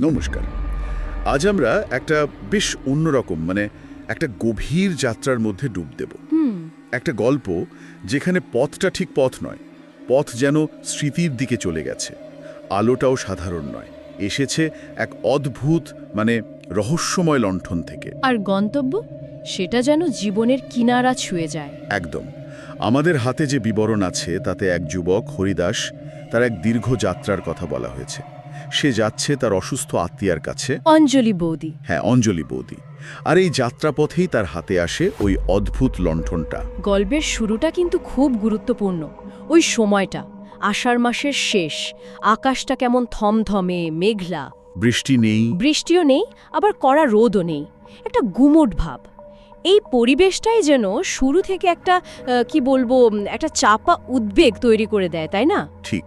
নমস্কার। আজ আমরা একটা বেশ অন্যরকম মানে একটা গভীর যাত্রার মধ্যে ডুব দেব। একটা গল্প যেখানে পথটা ঠিক পথ নয় পথ যেন স্মৃতির দিকে চলে গেছে। আলোটাও সাধারণ নয় এসেছে এক অদ্ভুত মানে রহস্যময় লণ্ঠন থেকে। আর গন্তব্য? সেটা যেন জীবনের কিনারা ছুঁয়ে যায়। একদম। আমাদের হাতে যে বিবরণ আছে তাতে এক যুবক হরিদাস তার এক দীর্ঘ যাত্রার কথা বলা হয়েছে। সে যাচ্ছে তার অসুস্থ আত্মীয়ার কাছে। অঞ্জলি বৌদি। হ্যাঁ অঞ্জলি বৌদি। আর এই যাত্রাপথেই তার হাতে আসে ওই অদ্ভুত লণ্ঠনটা। গল্পের শুরুটা কিন্তু খুব গুরুত্বপূর্ণ। ওই সময়টা আষাঢ় মাসের শেষ আকাশটা কেমন থমথমে মেঘলা। বৃষ্টি নেই। বৃষ্টিও নেই আবার কড়া রোদও নেই। একটা গুমোট ভাব। এই পরিবেশটাই যেন শুরু থেকে একটা কি বলব একটা চাপা উদ্বেগ তৈরি করে দেয় তাই না? ঠিক।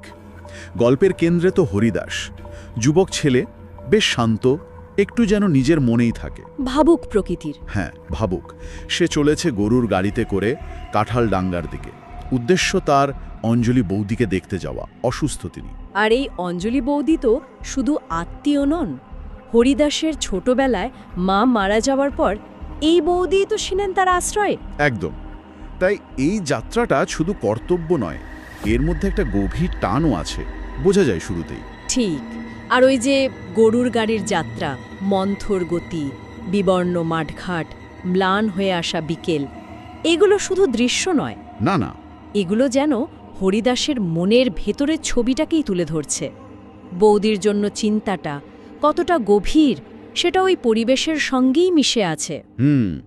গল্পের কেন্দ্রে তো হরিদাস। যুবক ছেলে বেশ শান্ত একটু যেন নিজের মনেই থাকে। ভাবুক প্রকৃতির। হ্যাঁ ভাবুক। সে চলেছে গরুর গাড়িতে করে কাঁঠাল ডাঙ্গার দিকে। উদ্দেশ্য তার অঞ্জলি বৌদিকে দেখতে যাওয়া অসুস্থ তিনি। আর এই অঞ্জলি বৌদি তো শুধু আত্মীয় নন হরিদাসের ছোটবেলায় মা মারা যাওয়ার পর এই বৌদি তো ছিলেন তার আশ্রয়। একদম। তাই এই যাত্রাটা শুধু কর্তব্য নয় এর মধ্যে একটা গভীর টানও আছে বোঝা যায় শুরুতেই। ঠিক। আর ওই যে গরুর গাড়ির যাত্রা মন্থর গতি বিবর্ণ মাঠঘাট ম্লান হয়ে আসা বিকেল এগুলো শুধু দৃশ্য নয়। না না। এগুলো যেন হরিদাসের মনের ভেতরের ছবিটাকেই তুলে ধরছে। বৌদির জন্য চিন্তাটা কতটা গভীর সেটা ওই পরিবেশের সঙ্গেই মিশে আছে। হুম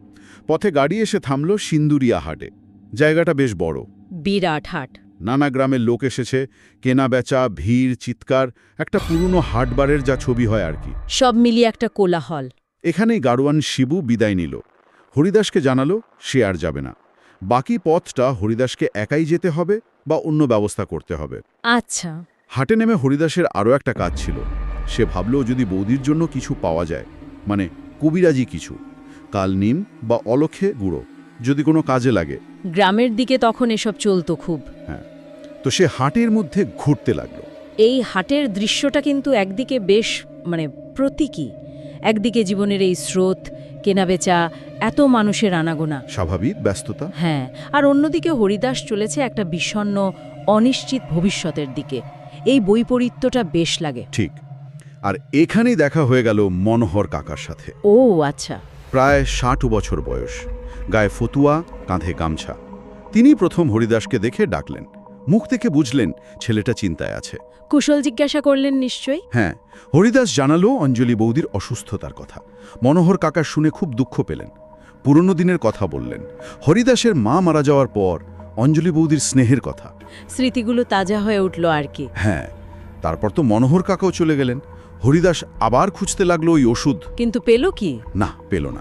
পথে গাড়ি এসে থামল সিন্দুরিয়া হাটে। জায়গাটা বেশ বড়। বিরাট হাট। নানা গ্রামের লোক এসেছে কেনা বেচা ভিড় চিৎকার একটা পুরনো হাটবারের যা ছবি হয় আর কি। সব মিলিয়ে একটা কোলাহল। এখানেই গাড়োয়ান শিবু বিদায় নিল। হরিদাসকে জানালো সে আর যাবে না। বাকি পথটা হরিদাসকে একাই যেতে হবে বা অন্য ব্যবস্থা করতে হবে। আচ্ছা। হাটে নেমে হরিদাসের আরও একটা কাজ ছিল। সে ভাবল যদি বৌদির জন্য কিছু পাওয়া যায় মানে কবিরাজি কিছু কাল নিম বা অলক্ষে গুঁড়ো যদি কোনো কাজে লাগে। গ্রামের দিকে তখন এসব চলতো খুব। তো সে হাটের মধ্যে ঘুরতে লাগল। এই হাটের দৃশ্যটা কিন্তু একদিকে বেশ মানে প্রতীকী একদিকে জীবনের এই স্রোত কেনাবেচা এত মানুষের আনাগোনা। স্বাভাবিক ব্যস্ততা? হ্যাঁ আর অন্যদিকে হরিদাস চলেছে একটা বিষণ্ণ অনিশ্চিত ভবিষ্যতের দিকে। এই বৈপরীত্যটা বেশ লাগে। ঠিক। আর এখানেই দেখা হয়ে গেল মনোহর কাকার সাথে। ও আচ্ছা। প্রায় ষাট বছর বয়স। গায়ে ফতুয়া কাঁধে গামছা। তিনি প্রথম হরিদাসকে দেখে ডাকলেন। মুখ থেকে বুঝলেন ছেলেটা চিন্তায় আছে। কুশল জিজ্ঞাসা করলেন নিশ্চয়ই? হ্যাঁ হরিদাস জানালো অঞ্জলি বৌদির অসুস্থতার কথা। মনোহর কাকা শুনে খুব দুঃখ পেলেন। পুরনো দিনের কথা বললেন। হরিদাসের মা মারা যাওয়ার পর অঞ্জলি বৌদির স্নেহের কথা। স্মৃতিগুলো তাজা হয়ে উঠল আর কি। হ্যাঁ তারপর তো মনোহর কাকাও চলে গেলেন। হরিদাস আবার খুঁজতে লাগল ওই ওষুধ। কিন্তু পেল কি? না পেল না।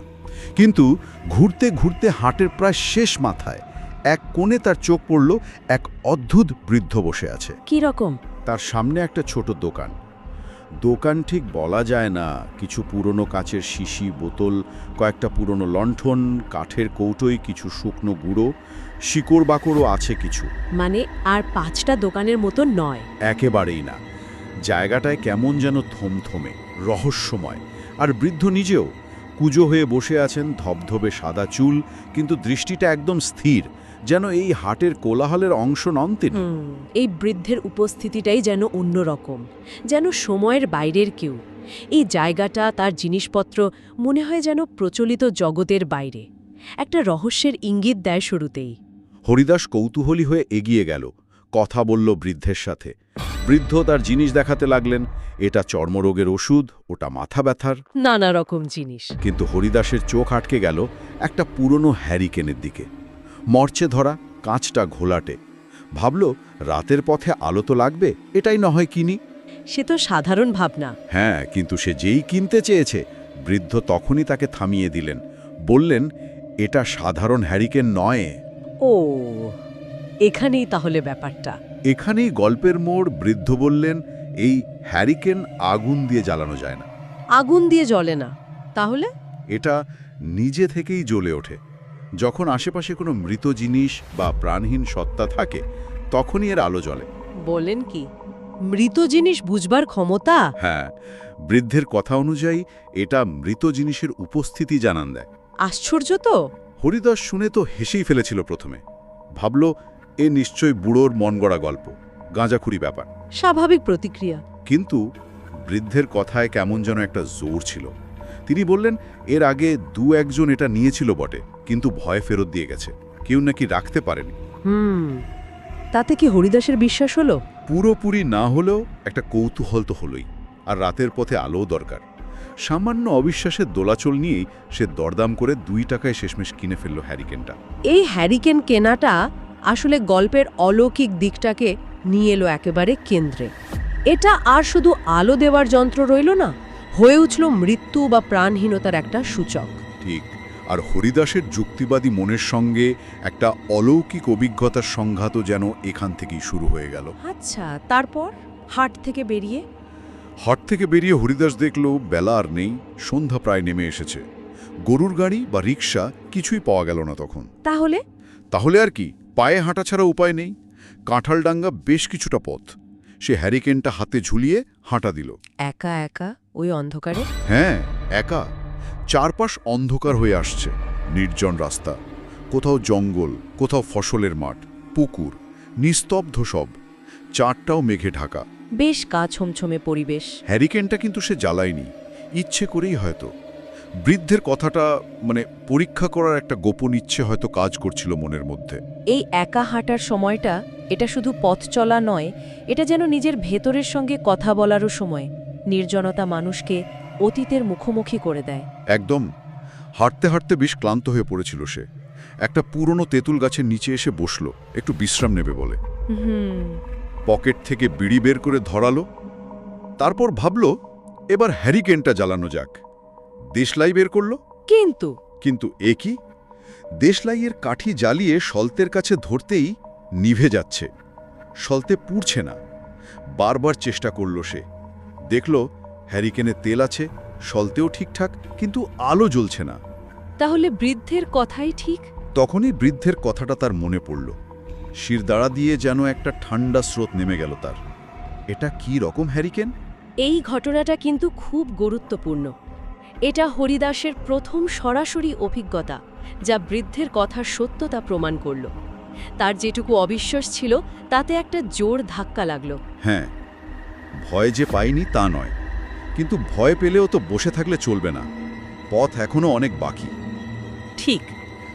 কিন্তু ঘুরতে ঘুরতে হাটের প্রায় শেষ মাথায় এক কোণে তার চোখ পড়ল এক অদ্ভুত বৃদ্ধ বসে আছে। কি রকম? তার সামনে একটা ছোট দোকান। দোকান ঠিক বলা যায় না কিছু পুরনো কাচের শিশি বোতল কয়েকটা পুরনো লণ্ঠন কাঠের কৌটোয় কিছু শুকনো গুঁড়ো শিকড় বাকড়ও আছে কিছু। মানে আর পাঁচটা দোকানের মতো নয়। একেবারেই না। জায়গাটায় কেমন যেন থমথমে রহস্যময়। আর বৃদ্ধ নিজেও কুজো হয়ে বসে আছেন ধবধবে সাদা চুল কিন্তু দৃষ্টিটা একদম স্থির। যেন এই হাটের কোলাহলের অংশ নন তিনি। এই বৃদ্ধের উপস্থিতিটাই যেন অন্যরকম যেন সময়ের বাইরের কেউ। এই জায়গাটা তার জিনিসপত্র মনে হয় যেন প্রচলিত জগতের বাইরে। একটা রহস্যের ইঙ্গিত দেয় শুরুতেই। হরিদাস কৌতূহলী হয়ে এগিয়ে গেল কথা বলল বৃদ্ধের সাথে। বৃদ্ধ তার জিনিস দেখাতে লাগলেন এটা চর্মরোগের ওষুধ ওটা মাথা ব্যথার। নানা রকম জিনিস। কিন্তু হরিদাসের চোখ আটকে গেল একটা পুরনো হ্যারিকেনের দিকে। মরচে ধরা কাঁচটা ঘোলাটে। ভাবল রাতের পথে আলো তো লাগবে এটাই নহয় কিনি। সে তো সাধারণ ভাবনা। হ্যাঁ কিন্তু সে যেই কিনতে চেয়েছে বৃদ্ধ তখনই তাকে থামিয়ে দিলেন। বললেন এটা সাধারণ হ্যারিকেন নয়। ও এখানেই তাহলে ব্যাপারটা। এখানেই গল্পের মোড় বৃদ্ধ বললেন এই হ্যারিকেন আগুন দিয়ে জ্বালানো যায় না। আগুন দিয়ে জ্বলে না। তাহলে? এটা নিজে থেকেই জ্বলে ওঠে। যখন আশেপাশে কোনো মৃত জিনিস বা প্রাণহীন সত্তা থাকে তখনই এর আলো জ্বলে। বলেন কি? মৃত জিনিস বুঝবার ক্ষমতা? হ্যাঁ বৃদ্ধের কথা অনুযায়ী এটা মৃত জিনিসের উপস্থিতি জানান দেয়। আশ্চর্য তো! হরিদাস শুনে তো হেসেই ফেলেছিল প্রথমে। ভাবল এ নিশ্চয় বুড়োর মন গড়া গল্প গাঁজাখুরি ব্যাপার। স্বাভাবিক প্রতিক্রিয়া। কিন্তু বৃদ্ধের কথায় কেমন যেন একটা জোর ছিল। তিনি বললেন এর আগে দু একজন এটা নিয়েছিল বটে কিন্তু ভয় ফেরত দিয়ে গেছে। কেউ নাকি রাখতে পারেনি। হুম তাতে কি হরিদাসের বিশ্বাস হলো? পুরোপুরি না হলেও একটা কৌতূহল তো হলোই আর রাতের পথে আলোও দরকার। সামান্য অবিশ্বাসের দোলাচল নিয়েই সে দরদাম করে দুই টাকায় শেষমেশ কিনে ফেলল হ্যারিকেনটা। এই হ্যারিকেন কেনাটা আসলে গল্পের অলৌকিক দিকটাকে নিয়ে এলো একেবারে কেন্দ্রে। এটা আর শুধু আলো দেওয়ার যন্ত্র রইল না? হয়ে উঠল মৃত্যু বা প্রাণহীনতার একটা সূচক। ঠিক। আর হরিদাসের যুক্তিবাদী মনের সঙ্গে একটা অলৌকিক অভিজ্ঞতার সংঘাতও যেন এখান থেকেই শুরু হয়ে গেল। আচ্ছা তারপর? হাট থেকে বেরিয়ে? হাট থেকে বেরিয়ে হরিদাস দেখল বেলা আর নেই সন্ধ্যা প্রায় নেমে এসেছে। গরুর গাড়ি বা রিক্সা কিছুই পাওয়া গেল না তখন। তাহলে? তাহলে আর কি পায়ে হাঁটা ছাড়া উপায় নেই। কাঁঠালডাঙ্গা বেশ কিছুটা পথ। সে হ্যারিকেনটা হাতে ঝুলিয়ে হাঁটা দিল। একা একা? ওই অন্ধকারে? হ্যাঁ একা। চারপাশ অন্ধকার হয়ে আসছে নির্জন রাস্তা। কোথাও জঙ্গল কোথাও ফসলের মাঠ পুকুর নিস্তব্ধ সব। চারটাও মেঘে ঢাকা। বেশ গা ছমছমে পরিবেশ। হ্যারিকেনটা কিন্তু সে জ্বালায়নি। ইচ্ছে করেই হয়তো। বৃদ্ধের কথাটা মানে পরীক্ষা করার একটা গোপন ইচ্ছে হয়তো কাজ করছিল মনের মধ্যে। এই একা হাঁটার সময়টা এটা শুধু পথ চলা নয় এটা যেন নিজের ভেতরের সঙ্গে কথা বলারও সময় নির্জনতা মানুষকে অতীতের মুখোমুখি করে দেয়। একদম। হাঁটতে হাঁটতে বেশ ক্লান্ত হয়ে পড়েছিল সে। একটা পুরনো তেঁতুল গাছের নিচে এসে বসল একটু বিশ্রাম নেবে বলে। হুম। পকেট থেকে বিড়ি বের করে ধরালো তারপর ভাবল এবার হ্যারিকেনটা জ্বালানো যাক। দেশলাই বের করল? কিন্তু। কিন্তু এ কি? দেশলাইয়ের কাঠি জ্বালিয়ে সলতের কাছে ধরতেই নিভে যাচ্ছে। সলতে পুড়ছে না। বারবার চেষ্টা করল সে। দেখল হ্যারিকেনে তেল আছে সলতেও ঠিকঠাক কিন্তু আলো জ্বলছে না। তাহলে বৃদ্ধের কথাই ঠিক? তখনই বৃদ্ধের কথাটা তার মনে পড়ল। শিরদাঁড়া দিয়ে যেন একটা ঠান্ডা স্রোত নেমে গেল তার। এটা কি রকম হ্যারিকেন? এই ঘটনাটা কিন্তু খুব গুরুত্বপূর্ণ। এটা হরিদাসের প্রথম সরাসরি অভিজ্ঞতা যা বৃদ্ধের কথার সত্যতা প্রমাণ করল। তার যেটুকু অবিশ্বাস ছিল তাতে একটা জোর ধাক্কা লাগল। হ্যাঁ ভয় যে পাইনি তা নয় কিন্তু ভয় পেলেও তো বসে থাকলে চলবে না। পথ এখনও অনেক বাকি। ঠিক।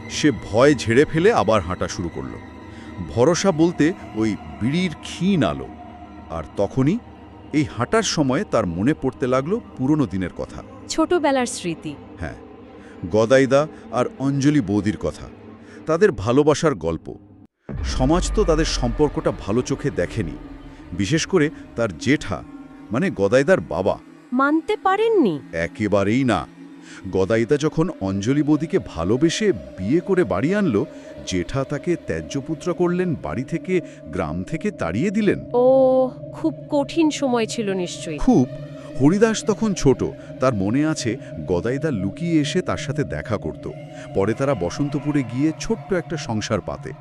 সে ভয় ঝেড়ে ফেলে আবার হাঁটা শুরু করল। ভরসা বলতে ওই বিড়ির ক্ষীণ আলো। আর তখনই এই হাঁটার সময় তার মনে পড়তে লাগল পুরনো দিনের কথা। ছোটবেলার স্মৃতি। হ্যাঁ গদাইদা আর অঞ্জলি বৌদির কথা। তাদের ভালোবাসার গল্প। সমাজ তো তাদের সম্পর্কটা ভালো চোখে দেখেনি। বিশেষ করে তার জেঠা মানে গদাইদার বাবা। মানতে পারেননি? একেবারেই না। গদাইদা যখন অঞ্জলি বৌদিকে ভালোবেসে বিয়ে করে বাড়ি আনলো জেঠা তাকে ত্যায্যপুত্র করলেন বাড়ি থেকে গ্রাম থেকে তাড়িয়ে দিলেন। ও খুব কঠিন সময় ছিল নিশ্চয়ই। খুব হরিদাস তখন ছোট। তার মনে আছে গদাইদা লুকিয়ে এসে তার সাথে দেখা করত। পরে তারা বসন্তপুরে গিয়ে ছোট্ট একটা সংসার পাতে।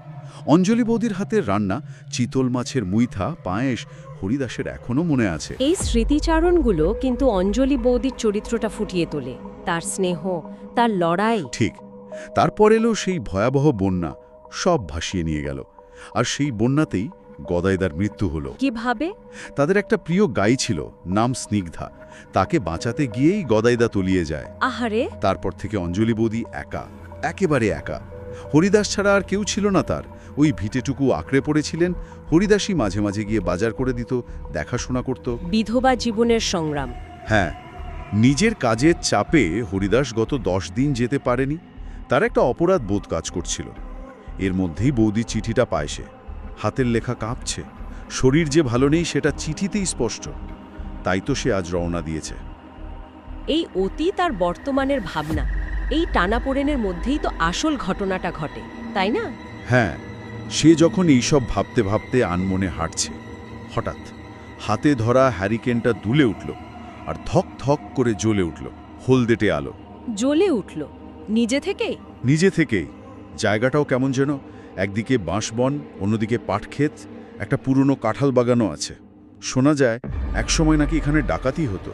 অঞ্জলি বৌদির হাতের রান্না চিতল মাছের মুইথা পায়েস হরিদাসের এখনও মনে আছে। এই স্মৃতিচারণগুলো কিন্তু অঞ্জলি বৌদির চরিত্রটা ফুটিয়ে তোলে। তার স্নেহ তার লড়াই। ঠিক। তারপর এলো সেই ভয়াবহ বন্যা। সব ভাসিয়ে নিয়ে গেল। আর সেই বন্যাতেই গদাইদার মৃত্যু হলো। কীভাবে? তাদের একটা প্রিয় গাই ছিল নাম স্নিগ্ধা। তাকে বাঁচাতে গিয়েই গদাইদা তলিয়ে যায়। আহারে। তারপর থেকে অঞ্জলি বৌদি একা একেবারে একা। হরিদাস ছাড়া আর কেউ ছিল না তার। ওই ভিটেটুকু আঁকড়ে পড়েছিলেন হরিদাসই মাঝে মাঝে গিয়ে বাজার করে দিত দেখাশোনা করত। বিধবা জীবনের সংগ্রাম। হ্যাঁ নিজের কাজের চাপে হরিদাস গত দশ দিন যেতে পারেনি। তার একটা অপরাধ বোধ কাজ করছিল। এর মধ্যেই বৌদি চিঠিটা পায় সে। হাতের লেখা কাঁপছে। শরীর যে ভালো নেই সেটা চিঠিতেই স্পষ্ট। তাই তো সে আজ রওনা দিয়েছে। এই অতীত আর বর্তমানের ভাবনা এই টানাপোড়েনের মধ্যেই তো আসল ঘটনাটা ঘটে তাই না? হ্যাঁ সে যখন এইসব ভাবতে ভাবতে আনমনে হাঁটছে হঠাৎ হাতে ধরা হ্যারিকেনটা দুলে উঠল আর ধক ধক করে জ্বলে উঠল হলদেটে আলো। জ্বলে উঠল। নিজে থেকেই? নিজে থেকেই। জায়গাটাও কেমন যেন একদিকে বাঁশবন অন্যদিকে পাটক্ষেত একটা পুরনো কাঁঠাল বাগানও আছে। শোনা যায় একসময় নাকি এখানে ডাকাতি হতো।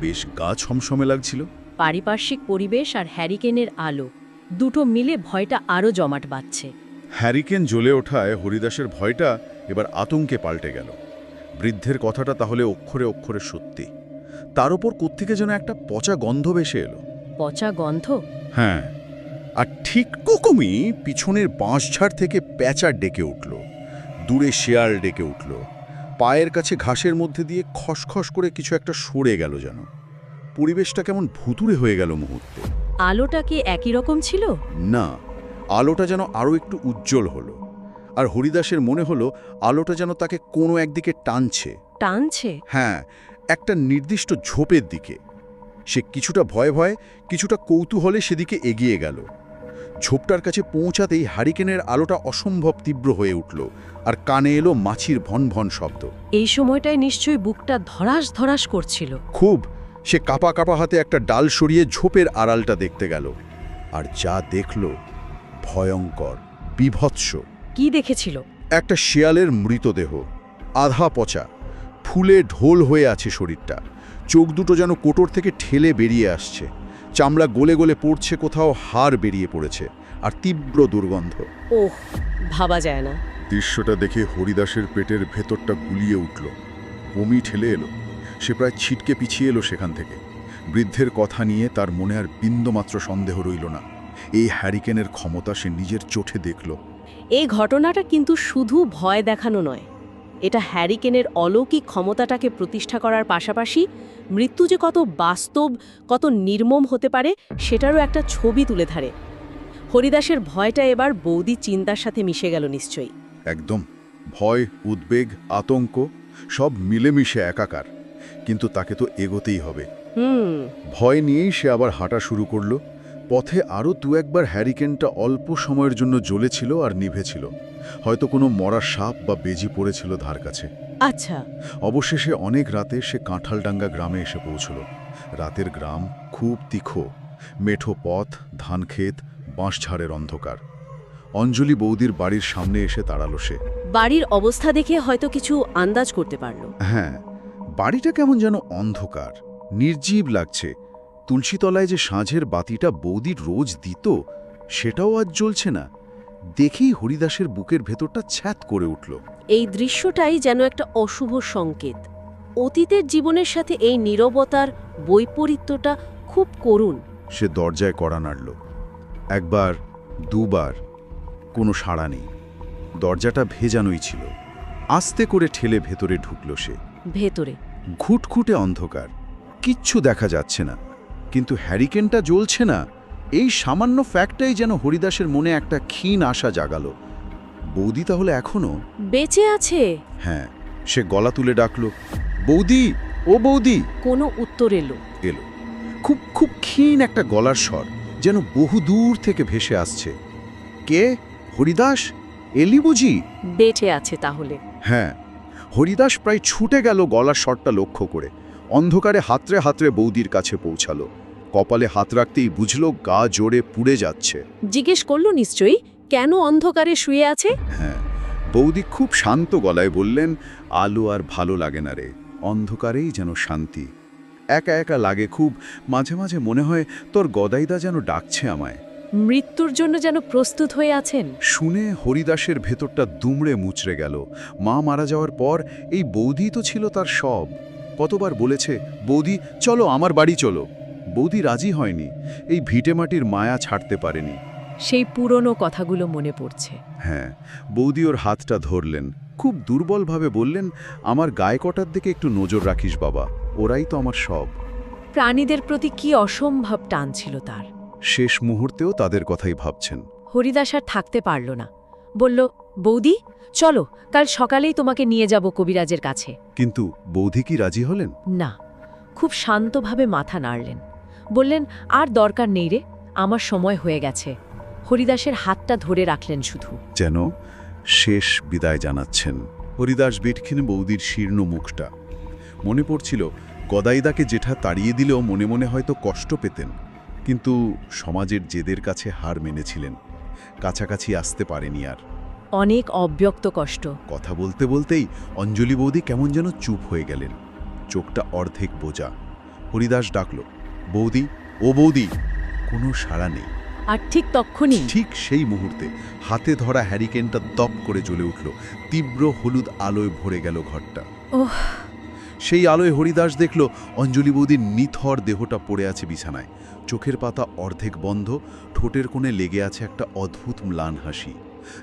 বেশ গা ছমছমে লাগছিল। পারিপার্শ্বিক পরিবেশ আর হ্যারিকেনের আলো দুটো মিলে ভয়টা আরও জমাট বাঁধছে। হ্যারিকেন জ্বলে ওঠায় হরিদাসের ভয়টা এবার আতঙ্কে পাল্টে গেল। বৃদ্ধের কথাটা তাহলে অক্ষরে অক্ষরে সত্যি। তার ওপর কোত্থেকে যেন একটা পচা গন্ধ ভেসে এলো। পচা গন্ধ? হ্যাঁ। আর ঠিক রকমই পিছনের বাঁশঝাড় থেকে প্যাঁচা ডেকে উঠল। দূরে শেয়াল ডেকে উঠল। পায়ের কাছে ঘাসের মধ্যে দিয়ে খসখস করে কিছু একটা সরে গেল যেন। পরিবেশটা কেমন ভুতুরে হয়ে গেল মুহূর্তে। আলোটা কি একই রকম ছিল? না আলোটা যেন আরও একটু উজ্জ্বল হলো। আর হরিদাসের মনে হলো আলোটা যেন তাকে কোনো একদিকে টানছে। টানছে? হ্যাঁ একটা নির্দিষ্ট ঝোপের দিকে। সে কিছুটা ভয়ে ভয়ে কিছুটা কৌতূহলে সেদিকে এগিয়ে গেল। ঝোপটার কাছে পৌঁছাতেই হারিকেনের আলোটা অসম্ভব তীব্র হয়ে উঠল আর কানে এলো মাছির ভন ভন শব্দ। এই সময়টায় নিশ্চয়ই বুকটা ধরাস ধরাস করছিল। খুব সে কাপা কাপা হাতে একটা ডাল সরিয়ে ঝোপের আড়ালটা দেখতে গেল আর যা দেখল ভয়ঙ্কর বিভৎস। কি দেখেছিল? একটা শিয়ালের মৃতদেহ আধা পচা ফুলে ঢোল হয়ে আছে শরীরটা চোখ দুটো যেন কোটর থেকে ঠেলে বেরিয়ে আসছে। চামড়া গলে গলে পড়ছে কোথাও হাড় বেরিয়ে পড়েছে আর তীব্র দুর্গন্ধ। ওহ ভাবা যায় না। দৃশ্যটা দেখে হরিদাসের পেটের ভেতরটা গুলিয়ে উঠল। বমি ঠেলে এলো। সে প্রায় ছিটকে পিছিয়ে এলো সেখান থেকে। বৃদ্ধের কথা নিয়ে তার মনে আর বিন্দুমাত্র সন্দেহ রইল না। এই হ্যারিকেনের ক্ষমতা সে নিজের চোখে দেখল। এই ঘটনাটা কিন্তু শুধু ভয় দেখানো নয় এটা হ্যারিকেনের অলৌকিক ক্ষমতাটাকে প্রতিষ্ঠা করার পাশাপাশি মৃত্যু যে কত বাস্তব কত নির্মম হতে পারে সেটারও একটা ছবি তুলে ধরে। হরিদাসের ভয়টা এবার বৌদি চিন্তার সাথে মিশে গেল নিশ্চয়ই। একদম। ভয় উদ্বেগ আতঙ্ক সব মিলেমিশে একাকার। কিন্তু তাকে তো এগোতেই হবে। হুম। ভয় নিয়েই সে আবার হাঁটা শুরু করল। পথে আরও দু একবার হ্যারিকেনটা অল্প সময়ের জন্য জ্বলেছিল আর নিভেছিল। হয়তো কোনো মরা সাপ বা বেজি পড়েছিল ধার কাছে। আচ্ছা। অবশেষে অনেক রাতে সে কাঁঠালডাঙ্গা গ্রামে এসে পৌঁছল। রাতের গ্রাম খুব তীক্ষ্ণ। মেঠো পথ ধানক্ষেত বাঁশঝাড়ের অন্ধকার। অঞ্জলি বৌদির বাড়ির সামনে এসে দাঁড়াল সে। বাড়ির অবস্থা দেখে হয়তো কিছু আন্দাজ করতে পারল। হ্যাঁ বাড়িটা কেমন যেন অন্ধকার নির্জীব লাগছে। তুলসীতলায় যে সাঁঝের বাতিটা বৌদি রোজ দিত সেটাও আজ জ্বলছে না। দেখেই হরিদাসের বুকের ভেতরটা ছ্যাত করে উঠল। এই দৃশ্যটাই যেন একটা অশুভ সংকেত। অতীতের জীবনের সাথে এই নীরবতার বৈপরীত্যটা খুব করুণ। সে দরজায় কড়া নাড়ল। একবার দুবার কোনো সাড়া নেই। দরজাটা ভেজানোই ছিল। আস্তে করে ঠেলে ভেতরে ঢুকল সে। ভেতরে। ঘুটঘুটে অন্ধকার। কিচ্ছু দেখা যাচ্ছে না। কিন্তু হ্যারিকেনটা জ্বলছে না। এই সামান্য ফ্যাক্টটাই যেন হরিদাসের মনে একটা ক্ষীণ আশা জাগালো। বৌদি তাহলে এখনও? বেঁচে আছে। হ্যাঁ সে গলা তুলে ডাকলো বৌদি ও বৌদি! কোনো উত্তর এলো। এলো। খুব খুব ক্ষীণ একটা গলার স্বর যেন বহু দূর থেকে ভেসে আসছে। কে? হরিদাস? এলি বুঝি? বেঁচে আছে তাহলে। হ্যাঁ হরিদাস প্রায় ছুটে গেল গলার স্বরটা লক্ষ্য করে। অন্ধকারে হাতরে হাতরে বৌদির কাছে পৌঁছালো। কপালে হাত রাখতেই বুঝল গা জোরে পুড়ে যাচ্ছে। জিজ্ঞেস করল নিশ্চয়ই কেন অন্ধকারে শুয়ে আছে? হ্যাঁ বৌদি খুব শান্ত গলায় বললেন আলো আর ভালো লাগে না রে অন্ধকারেই যেন শান্তি। একা একা লাগে খুব মাঝে মাঝে মনে হয় তোর গদাইদা যেন ডাকছে আমায়। মৃত্যুর জন্য যেন প্রস্তুত হয়ে আছেন? শুনে হরিদাসের ভেতরটা দুমড়ে মুচড়ে গেল। মা মারা যাওয়ার পর এই বৌদি তো ছিল তার সব। কতবার বলেছে বৌদি চলো আমার বাড়ি চলো। বৌদি রাজি হয়নি। এই ভিটেমাটির মায়া ছাড়তে পারেনি। সেই পুরনো কথাগুলো মনে পড়ছে। হ্যাঁ বৌদি ওর হাতটা ধরলেন। খুব দুর্বলভাবে বললেন আমার গায়ে কটার দিকে একটু নজর রাখিস বাবা ওরাই তো আমার সব। প্রাণীদের প্রতি কি অসম্ভব টান ছিল তার। শেষ মুহূর্তেও তাদের কথাই ভাবছেন। হরিদাস আর থাকতে পারল না। বলল বৌদি চলো কাল সকালেই তোমাকে নিয়ে যাব কবিরাজের কাছে। কিন্তু বৌদি কি রাজি হলেন? না খুব শান্তভাবে মাথা নাড়লেন। বললেন আর দরকার নেই রে আমার সময় হয়ে গেছে। হরিদাসের হাতটা ধরে রাখলেন শুধু। যেন শেষ বিদায় জানাচ্ছেন হরিদাস বিটখিনে বৌদির শীর্ণ মুখটা। মনে পড়ছিল গদাইদাকে জেঠা তাড়িয়ে দিলেও মনে মনে হয়তো কষ্ট পেতেন কিন্তু সমাজের জেদের কাছে হার মেনেছিলেন কাছাকাছি আসতে পারেনি আর। অনেক অব্যক্ত কষ্ট। কথা বলতে বলতেই অঞ্জলি বৌদি কেমন যেন চুপ হয়ে গেলেন চোখটা অর্ধেক বোঝা। হরিদাস ডাকল বৌদি ও বৌদি কোনো সাড়া নেই। আর ঠিক তক্ষুনি ঠিক সেই মুহূর্তে হাতে ধরা হ্যারিকেনটা দপ করে জ্বলে উঠল। তীব্র হলুদ আলোয় ভরে গেল ঘরটা। ওহ। সেই আলোয় হরিদাস দেখল অঞ্জলি বৌদির নিথর দেহটা পড়ে আছে বিছানায়। চোখের পাতা অর্ধেক বন্ধ ঠোঁটের কোণে লেগে আছে একটা অদ্ভুত ম্লান হাসি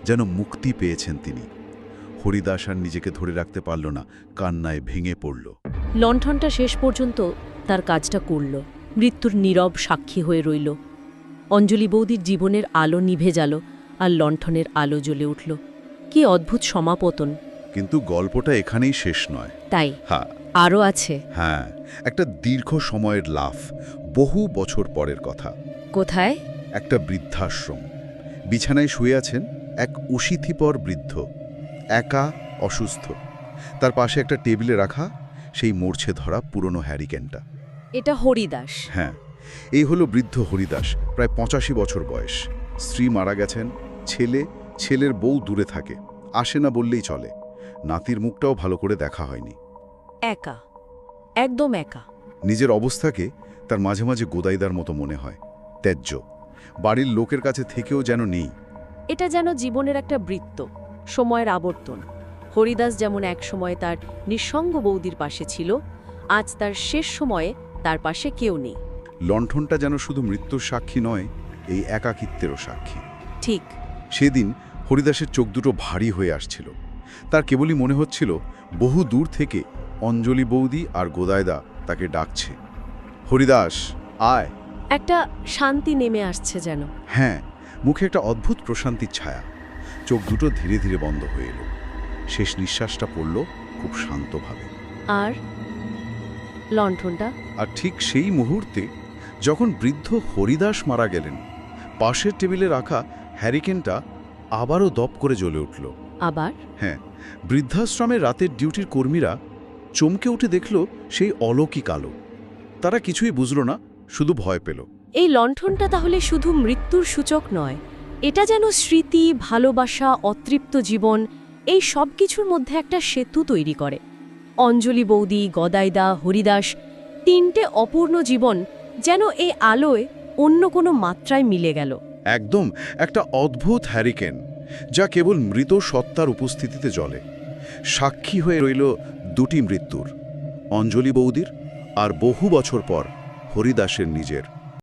যেন মুক্তি পেয়েছেন তিনি। হরিদাস আর নিজেকে ধরে রাখতে পারল না কান্নায় ভেঙে পড়ল। লণ্ঠনটা শেষ পর্যন্ত তার কাজটা করল। মৃত্যুর নীরব সাক্ষী হয়ে রইল। অঞ্জলি বৌদির জীবনের আলো নিভে গেল আর লণ্ঠনের আলো জ্বলে উঠল। কি অদ্ভুত সমাপতন। কিন্তু গল্পটা এখানেই শেষ নয়। তাই? হ্যাঁ। আরও আছে? হ্যাঁ একটা দীর্ঘ সময়ের লাফ বহু বছর পরের কথা। কোথায়? একটা বৃদ্ধাশ্রম। বিছানায় শুয়ে আছেন এক উশিথিপর বৃদ্ধ একা অসুস্থ। তার পাশে একটা টেবিলে রাখা সেই মরছে ধরা পুরনো হ্যারিকেনটা। এটা হরিদাস। হ্যাঁ এই হলো বৃদ্ধ হরিদাস প্রায় পঁচাশি বছর বয়স। স্ত্রী মারা গেছেন ছেলে ছেলের বউ দূরে থাকে আসে না বললেই চলে। নাতির মুখটাও ভালো করে দেখা হয়নি। একা একদম একা। নিজের অবস্থাকে তার মাঝে মাঝে গোদাইদার মতো মনে হয় ত্যায্য। বাড়ির লোকের কাছে থেকেও যেন নেই। এটা যেন জীবনের একটা বৃত্ত সময়ের আবর্তন। হরিদাস যেমন এক সময় তার নিঃসঙ্গ বৌদির পাশে ছিল আজ তার শেষ সময়ে তার পাশে কেউ নেই। লণ্ঠনটা যেন শুধু মৃত্যুর সাক্ষী নয় এই একাকিত্বেরও সাক্ষী। ঠিক। সেদিন হরিদাসের চোখ দুটো ভারী হয়ে আসছিল। তার কেবলই মনে হচ্ছিল বহু দূর থেকে অঞ্জলি বৌদি আর গোদায়দা তাকে ডাকছে। হরিদাস আয়। একটা শান্তি নেমে আসছে যেন। হ্যাঁ মুখে একটা অদ্ভুত প্রশান্তির ছায়া। চোখ দুটো ধীরে ধীরে বন্ধ হয়ে এলো। শেষ নিঃশ্বাসটা পড়ল খুব শান্তভাবে। আর লণ্ঠনটা? আর ঠিক সেই মুহূর্তে যখন বৃদ্ধ হরিদাস মারা গেলেন পাশের টেবিলে রাখা হ্যারিকেনটা আবারও দপ করে জ্বলে উঠল। আবার? হ্যাঁ বৃদ্ধাশ্রমের রাতের ডিউটির কর্মীরা চমকে উঠে দেখল সেই অলৌকিক আলো। তারা কিছুই বুঝল না শুধু ভয় পেল। এই লণ্ঠনটা তাহলে শুধু মৃত্যুর সূচক নয় এটা যেন স্মৃতি ভালোবাসা অতৃপ্ত জীবন এই সব কিছুর মধ্যে একটা সেতু তৈরি করে। অঞ্জলি বৌদি গদাইদা হরিদাস তিনটে অপূর্ণ জীবন যেন এই আলোয় অন্য কোনো মাত্রায় মিলে গেল। একদম, একটা অদ্ভুত হ্যারিকেন যা কেবল মৃত সত্তার উপস্থিতিতে জলে সাক্ষী হয়ে রইল দুটি মৃত্যুর, অঞ্জলি বৌদির আর বহু বছর পর হরিদাসের নিজের।